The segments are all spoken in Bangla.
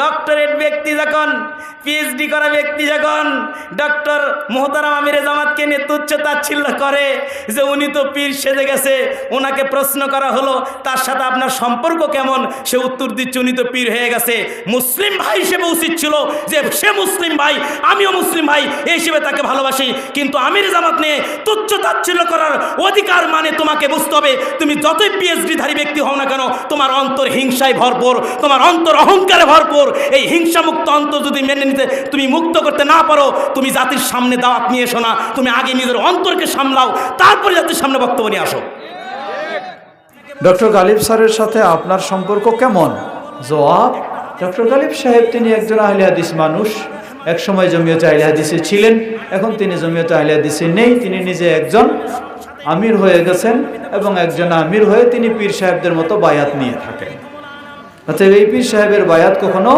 ডক্টরেট ব্যক্তি যখন পিএইচডি করা ব্যক্তি যখন, ডক্টর মোহতারাম আমিরে জামাতকে নিয়ে তুচ্ছ তাচ্ছিল্য করে যে উনি তো পীর সেজে গেছে, ওনাকে প্রশ্ন করা হলো, তার সাথে আপনার সম্পর্ক কেমন? সে উত্তর দিচ্ছে, উনি তো পীর হয়ে গেছে। মুসলিম ভাই হিসেবে উচিত ছিল যে সে মুসলিম ভাই, আমিও মুসলিম ভাই, এই হিসেবে তাকে ভালোবাসি। কিন্তু আমির জামাত নিয়ে তুচ্ছ তাচ্ছিল্য করার অধিকার মানে তোমাকে বুঝতে হবে, তুমি যতই পিএইচডি ধারী ব্যক্তি হও না কেন, তোমার অন্তর হিংসায় ভরপুর, তোমার অন্তর অহংকারে ভরপুর। এই হিংসামুক্ত অন্তর যদি মেনে নিতে তুমি মুক্ত করতে না পারো, তুমি জাতির সামনে দাওয়াত নিয়ে এসো না। তুমি আগে নিজের অন্তরকে সামলাও, তারপরে জাতির সামনে বক্তব্য নিয়ে আসো। ডক্টর গালিব স্যারের সাথে আপনার সম্পর্ক কেমন? জবাব, ডক্টর গালিব সাহেব তিনি একজন আহলে হাদিস মানুষ। এক সময় আহলে হাদিসে ছিলেন, এখন তিনি জমিয়ত আহলে হাদিসে নেই। তিনি নিজে একজন আমির হয়ে গেছেন এবং একজন আমির হয়ে তিনি পীর সাহেবদের মতো বায়াত নিয়ে থাকেন। অতএব এই পীর সাহেবের বায়াত কখনো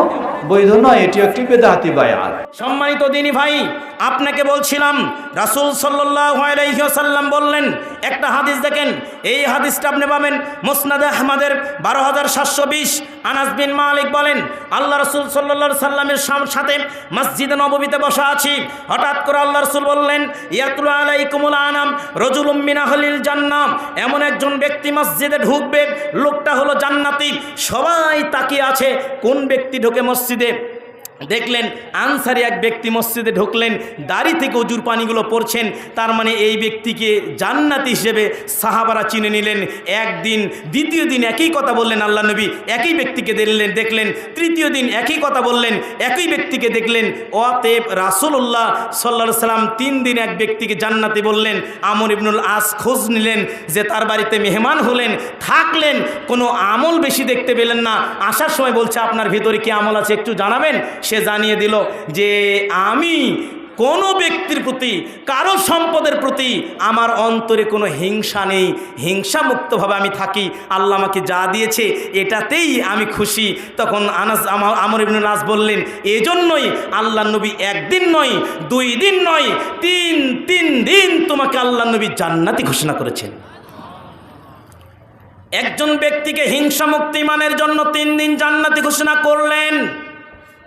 বৈধ নয়, এটি একটি বেদাহাতি বায়াত। সম্মানিত দিনী ভাই, আপনাকে বলছিলাম, রাসুল সাল্লাম বললেন, একটা হাদিস দেখেন, এই হাদিসটা আপনি পাবেন মোসনাদে আহমদের বারো হাজার সাতশো বিশ, আনাস বিন মালিক বলেন, আল্লাহ রসুল সাল্লা সাল্লামের সাথে মসজিদে নবমীতে বসা আছি, হঠাৎ করে আল্লাহ রসুল বললেন, ইয়াতুল আলাইকুমুল আনাম, রজুলুম মিনাহলিল জান্নাম এমন একজন ব্যক্তি মসজিদে ঢুকবে, লোকটা হলো জান্নাতি, সবাই তাকিয়ে আছে। কোন ব্যক্তি ঢোকে মসজিদে? দেখলেন আনসারি এক ব্যক্তি মসজিদে ঢুকলেন, দাড়ি থেকে উজুর পানিগুলো পড়ছেন, তার মানে এই ব্যক্তিকে জান্নাতি হিসেবে সাহাবারা চিনে নিলেন। একদিন, দ্বিতীয় দিন একই কথা বললেন আল্লাহ নবী, একই ব্যক্তিকে দেখলেন দেখলেন, তৃতীয় দিন একই কথা বললেন, একই ব্যক্তিকে দেখলেন, অতএব রাসুল্লাহ সাল্লা সাল্লাম তিন দিন এক ব্যক্তিকে জান্নাতি বললেন। আমর ইবনুল আস খোঁজ নিলেন যে তার বাড়িতে মেহমান হলেন, থাকলেন, কোনো আমল বেশি দেখতে পেলেন না। আসার সময় বলছে, আপনার ভিতরে কি আমল আছে একটু জানাবেন? সে জানিয়ে দিল যে আমি কোনো ব্যক্তির প্রতি, কারও সম্পদের প্রতি আমার অন্তরে কোনো হিংসা নেই। হিংসামুক্তভাবে আমি থাকি। আল্লাহ আমাকে যা দিয়েছে এটাতেই আমি খুশি। তখন আনাস আমার আমর ইবনুল আস বললেন, এজন্যই আল্লাহ নবী একদিন নয়, দুই দিন নয়, তিন তিন দিন তোমাকে আল্লাহ নবী জান্নাতি ঘোষণা করেছেন। একজন ব্যক্তিকে হিংসা মুক্তি মানের জন্য তিন দিন জান্নাতি ঘোষণা করলেন।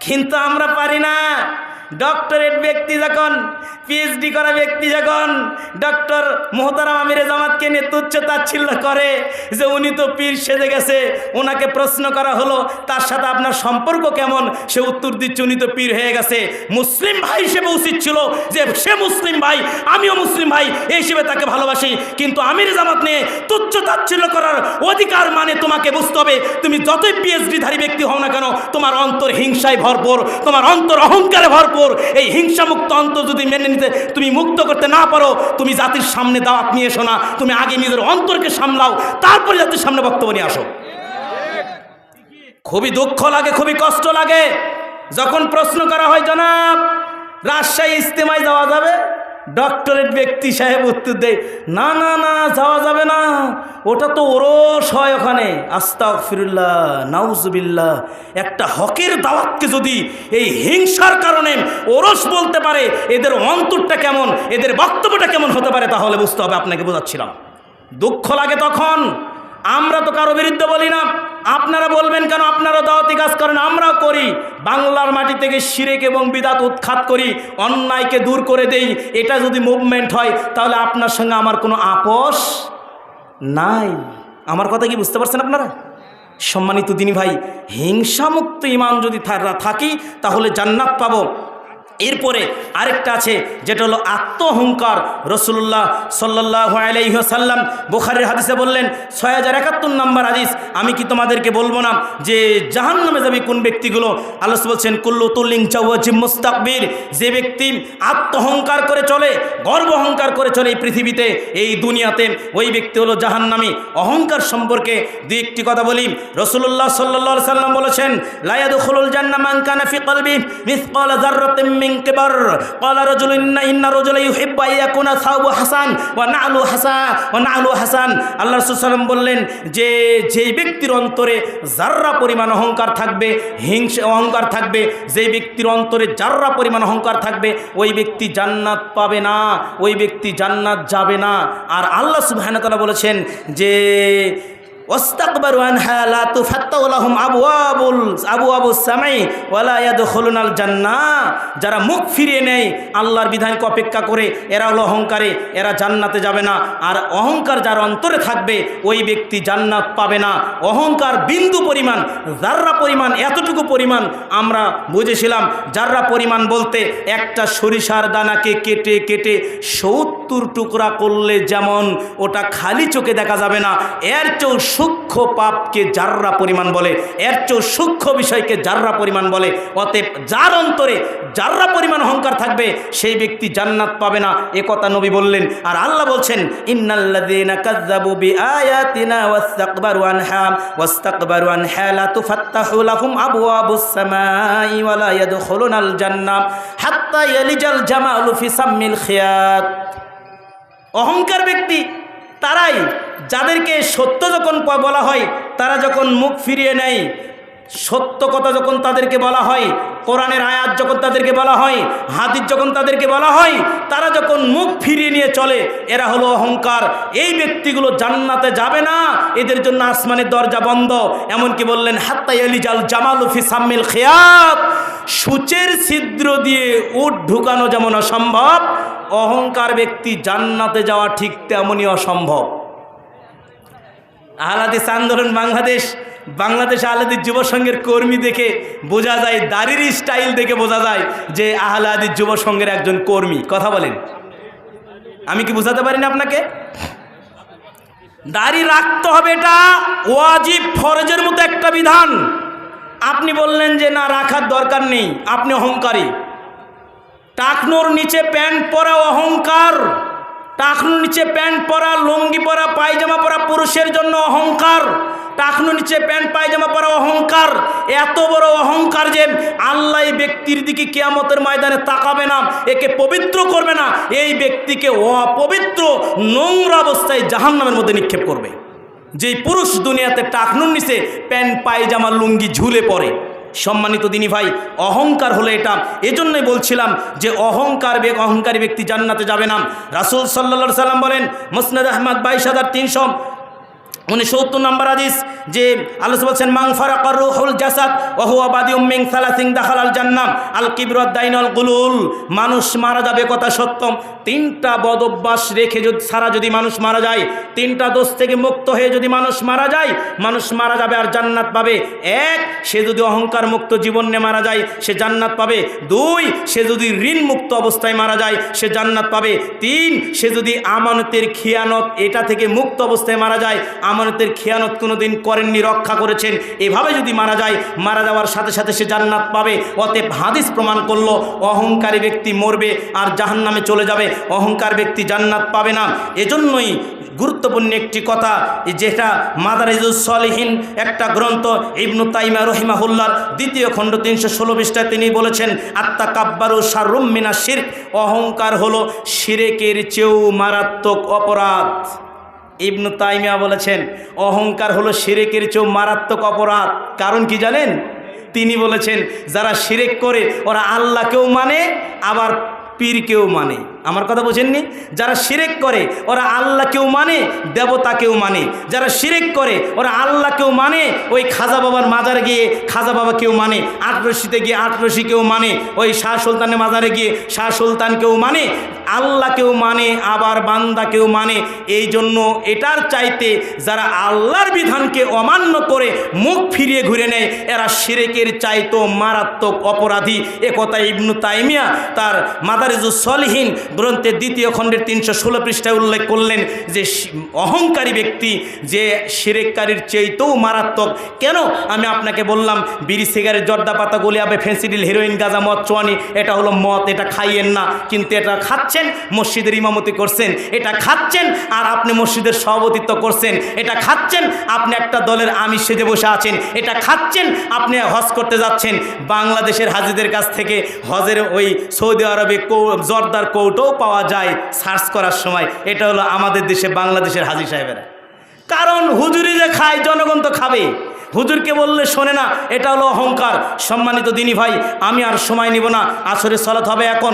কিন্তু আমরা পারি না। ডক্টরেট ব্যক্তি যখন পিএইচডি করা ব্যক্তি যখন ডক্টর মোহতারাম আমিরে জামাতকে নিয়ে তুচ্ছ তাচ্ছিল্য করে যে উনি তো পীর সেজে গেছে, ওনাকে প্রশ্ন করা হলো, তার সাথে আপনার সম্পর্ক কেমন? সে উত্তর দিচ্ছে, উনি তো পীর হয়ে গেছে। মুসলিম ভাই হিসেবে উচিত ছিল যে সে মুসলিম ভাই, আমিও মুসলিম ভাই এই হিসেবে তাকে ভালোবাসি। কিন্তু আমির জামাত নিয়ে তুচ্ছ তাচ্ছিল্য করার অধিকার মানে তোমাকে বুঝতে হবে, তুমি যতই পিএইচডি ধারী ব্যক্তি হও না কেন, তোমার অন্তর হিংসায় ভরপুর, তোমার অন্তর অহংকারে ভরপুর। এই হিংসামুক্ত অন্তর যদি মেনে নিতে তুমি মুক্ত করতে না পারো, তুমি জাতির সামনে দাওয়াত নিয়ে এসো না, তুমি আগে নিজের অন্তরকে সামলাও, তারপর জাতির সামনে বক্তব্য নিয়ে আসো। খুবই দুঃখ লাগে, খুবই কষ্ট লাগে। যখন প্রশ্ন করা হয়, জনাব, রাজশাহী ইস্তেমায় যাওয়া যাবে? ডক্টরেট ব্যক্তি সাহেব উত্তর দেয়, না না না, যাওয়া যাবে না। ওটা তো ওরস হয় ওখানে। আস্তাক ফিরুল্লাহ নাউজবিল্লা একটা হকের দাওয়াতকে যদি এই হিংসার কারণে ওরস বলতে পারে, এদের অন্তরটা কেমন, এদের বক্তব্যটা কেমন হতে পারে, তাহলে বুঝতে হবে আপনাকে বোঝাচ্ছিলাম। দুঃখ লাগে তখন। আমরা তো কারও বিরুদ্ধে বলি না। আপনারা বলবেন কেন আপনারা দাওয়াতি কাজ করেন, আমরাও করি। বাংলার মাটি থেকে শিরেক এবং বিদাত উৎখাত করি, অন্যায়কে দূর করে দেই। এটা যদি মুভমেন্ট হয়, তাহলে আপনার সঙ্গে আমার কোনো আপোষ নাই। আমার কথা কি বুঝতে পারছেন আপনারা? সম্মানিত দিনী ভাই, হিংসামুক্ত ইমান যদি থাকি, তাহলে জান্নাত পাবো। এরপরে আরেকটা আছে, যেটা হলো আত্মহংকার। রসুল্লাহ সাল্লাহ আলাইসাল্লাম বোখারের হাদিসে বললেন, ছয় হাজার একাত্তর নম্বর হাদিস, আমি কি তোমাদেরকে বলব না যে জাহান নামে যাবে কোন ব্যক্তিগুলো? আল্লাহ বলছেন, কুল্লু তুল্লিং চাউজি মুস্তাকবির। যে ব্যক্তি আত্মহংকার করে চলে গর্ব অহংকার করে চলে এই পৃথিবীতে, এই দুনিয়াতে, ওই ব্যক্তি হলো জাহান্নামী। অহংকার সম্পর্কে দুই একটি কথা বলি। রসুল্লাহ সাল্লাহ সাল্লাম বলেছেন লায়াদুল জান্না মান কানা ফি কলবি মিন ক্বালা রাজুলুন ইন্না ইন্না রাজুলা ইউহিব্বু আন ইয়াকুনা সাওবু হাসান ওয়া না'লু হাসান ওয়া না'লু হাসান। আল্লাহ রাসূল বললেন, যে, যেই ব্যক্তির অন্তরে যাররা পরিমাণ অহংকার থাকবে, হিংসা অহংকার থাকবে, যেই ব্যক্তির অন্তরে যাররা পরিমাণ অহংকার থাকবে, ওই ব্যক্তি জান্নাত পাবে না, ওই ব্যক্তি জান্নাত যাবে না। আর আল্লাহ সুবহানাহু ওয়া বলেছেন যে ওয়াস্তাকবারু আনহা লা তুফাত্তাউ লাহুম আবওয়াবুল আবওয়াবুস সামাই ওয়ালা ইয়াদখুলুনাল জান্নাহ যারা মুখ ফিরিয়ে নেয়, আল্লাহর বিধানকে অপেক্ষা করে, এরা হলো অহংকারে, এরা জান্নাতে যাবে না। আর অহংকার যার অন্তরে থাকবে, ওই ব্যক্তি জান্নাত পাবে না। অহংকার বিন্দু পরিমাণ, যার্রা পরিমাণ, এতটুকু পরিমাণ আমরা বুঝেছিলাম, যার্রা পরিমাণ বলতে একটা সরিষার দানাকে কেটে কেটে সত্তর টুকরা করলে যেমন ওটা খালি চোখে দেখা যাবে না, এর চেয়েও সূক্ষ্ম পাপকে জাররা পরিমাণ বলে, এর চেয়েও সূক্ষ্ম বিষয়কে জাররা পরিমাণ বলে, অতএব যার অন্তরে যাররা পরিমাণ অহংকার থাকবে, সেই ব্যক্তি জান্নাত পাবে না। এ কথা নবী বললেন। আর আল্লাহ বলছেন অহংকার ব্যক্তি তারাই যাদেরকে সত্য যখন বলা হয়, তারা যখন মুখ ফিরিয়ে নেয়, সত্য কথা যখন তাদেরকে বলা হয়, কোরআনের আয়াত যখন তাদেরকে বলা হয়, হাদিস যখন তাদেরকে বলা হয়, তারা যখন মুখ ফিরিয়ে নিয়ে চলে, এরা হলো অহংকার। এই ব্যক্তিগুলো জান্নাতে যাবে না, এদের জন্য আসমানের দরজা বন্ধ। এমনকি বললেন হাত্তাই আলী জাল জামালুফি সাম্মিল খেয়াত। সূচের ছিদ্র দিয়ে উট ঢুকানো যেমন অসম্ভব অহংকার ব্যক্তি জান্নাতে যাওয়া ঠিক তেমনই অসম্ভব। আহলাদিস আন্দোলন বাংলাদেশ বাংলাদেশ আহলাদিস যুব সংঘের কর্মী দেখে বোঝা যায়, দাড়ির স্টাইল দেখে বোঝা যায় যে আহলাদিস যুব সংঘের একজন কর্মী। কথা বলেন। আমি কি বোঝাতে পারি না আপনাকে? দাড়ি রাখতে হবে এটা ওয়াজিব, ফরজের মতো একটা বিধান। আপনি বললেন যে না, রাখার দরকার নেই। আপনি অহংকারী। টাকনোর নিচে প্যান্ট পরা অহংকার। টাকনোর নিচে প্যান্ট পরা লুঙ্গি পরা, পায়জামা পরা পুরুষের জন্য অহংকার। টাকনো নিচে প্যান্ট, পায়জামা পরা অহংকার। এত বড় অহংকার যে আল্লাহ এই ব্যক্তির দিকে কেয়ামতের ময়দানে তাকাবে না, একে পবিত্র করবে না, এই ব্যক্তিকে অপবিত্র, নোংরা অবস্থায় জাহান্নামের মধ্যে নিক্ষেপ করবে। যেই পুরুষ দুনিয়াতে টাকনুর নিচে প্যান্ট, পায়জামা, লুঙ্গি ঝুলে পড়ে সম্মানিত দিনী ভাই, অহংকার হলো এটা। এজন্যই বলছিলাম যে অহংকার বেগ অহংকারী ব্যক্তি জান্নাতে যাবে না। রাসুল সাল্লা সাল্লাম বলেন, মুসনাদ আহমদ বাইশ হাজার তিনশো উনি সত্তর নম্বর আদিস যে আল্লাহ বলছেন মাং ফারাকার রুহুল জাসাদ, ওহুয়া বাদি উম্মিং সালাসিং দাখাল আল জান্নাম আল কিবরত দাইনল গুলুল মানুষ মারা যাবে, কথা সত্যম। তিনটা বদ অভ্যাস রেখে যদি, সারা যদি মানুষ মারা যায়, তিনটা দোষ থেকে মুক্ত হয়ে যদি মানুষ মারা যায়, মানুষ মারা যাবে আর জান্নাত পাবে। এক, সে যদি অহংকার মুক্ত জীবন মারা যায়, সে জান্নাত পাবে। দুই, সে যদি ঋণ মুক্ত অবস্থায় মারা যায়, সে জান্নাত পাবে। তিন, সে যদি আমানতের খিয়ানত এটা থেকে মুক্ত অবস্থায় মারা যায় আমানতের খেয়ানত কোনোদিন করেননি, রক্ষা করেছেন। এভাবে যদি মারা যায়, মারা যাওয়ার সাথে সাথে সে জান্নাত পাবে। অতএব হাদিস প্রমাণ করল, অহংকারী ব্যক্তি মরবে আর জাহান্নামে চলে যাবে। অহংকার ব্যক্তি জান্নাত পাবে না। এজন্যই গুরুত্বপূর্ণ একটি কথা, যেটা মাদারিজুল সলিহীন একটা গ্রন্থ, ইবনু তাইমা রহিমাহুল্লার দ্বিতীয় খণ্ড তিনশো ষোলো পৃষ্ঠায় তিনি বলেছেন আত্মা কাব্বারু সারুমিনা শির অহংকার হলো শিরেকের চেয়েও মারাত্মক অপরাধ। ইবনু তাইমিয়া বলেছেন, অহংকার হলো সিরেকের চেয়েও মারাত্মক অপরাধ। কারণ কি জানেন? তিনি বলেছেন, যারা শিরেক করে, ওরা আল্লাহকেও মানে আবার পীরকেও মানে। আমার কথা বোঝেননি? যারা শিরেক করে, ওরা আল্লাহকেও মানে দেবতাকেও মানে। যারা শিরেক করে, ওরা আল্লাহকেও মানে ওই খাজা বাবার মাজারে গিয়ে খাজা বাবাকেও মানে আটরশিতে গিয়ে আটরশিকেও মানে ওই শাহ সুলতানের মাজারে গিয়ে শাহ সুলতানকেও মানে আল্লাহকেও মানে আবার বান্দাকেও মানে। এই জন্য এটার চাইতে যারা আল্লাহর বিধানকে অমান্য করে মুখ ফিরিয়ে ঘুরে নেয়, এরা শিরেকের চাইতো মারাত্মক অপরাধী। একথা ইবনু তাইমিয়া তার মাদারিজুস সলিহীন গ্রন্থের দ্বিতীয় খণ্ডের তিনশো ষোলো পৃষ্ঠায় উল্লেখ করলেন যে অহংকারী ব্যক্তি যে সিরেককারীর চেয়েতেও মারাত্মক। কেন? আমি আপনাকে বললাম, বিড়ি, সিগারেট, জর্দা পাতা, গলিয়াবে, ফেন্সিডিল, হিরোইন, গাঁজা, মদ, চোয়ানি, এটা হলো মদ, এটা খাইয়েন না। কিন্তু এটা খাচ্ছেন, মসজিদের ইমামতি করছেন, এটা খাচ্ছেন, আর আপনি মসজিদের সভাপতিত্ব করছেন, এটা খাচ্ছেন, আপনি একটা দলের আমিষ সেজে বসে আছেন, এটা খাচ্ছেন, আপনি হজ করতে যাচ্ছেন। বাংলাদেশের হাজিদের কাছ থেকে হজের ওই সৌদি আরবে জর্দার কৌটোও পাওয়া যায় সার্চ করার সময়। এটা হলো আমাদের দেশে বাংলাদেশের হাজি সাহেবেরা। কারণ হুজুরি যে খায়, জনগণ তো খাবে। হুজুরকে বললে শোনে না, এটা হলো অহংকার। সম্মানিত দিনী ভাই, আমি আর সময় নিব না আসরে সলাত হবে এখন।